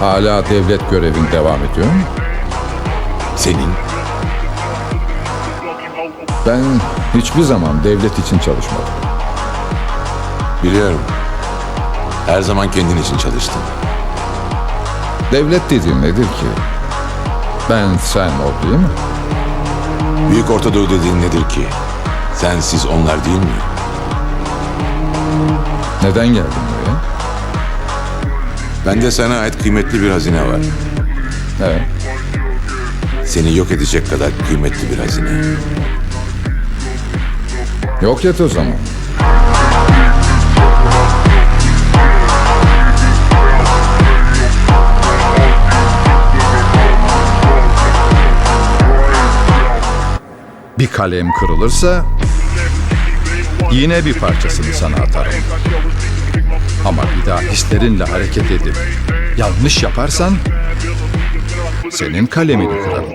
Hala devlet görevin devam ediyor mu? Senin Ben hiçbir zaman devlet için çalışmadım. biliyorum. Her zaman kendin için çalıştın. Devlet dediğin nedir ki? Ben, sen, o değil mi? Büyük Ortadoğu dediğin nedir ki? Sensiz onlar değil mi? Neden geldin? Bende sana ait kıymetli bir hazine var. Evet. Seni yok edecek kadar kıymetli bir hazine. Yok et o zaman. Bir kalem kırılırsa yine bir parçasını sana atarım. Ama bir daha hislerinle hareket edip yanlış yaparsan senin kalemini kırarım.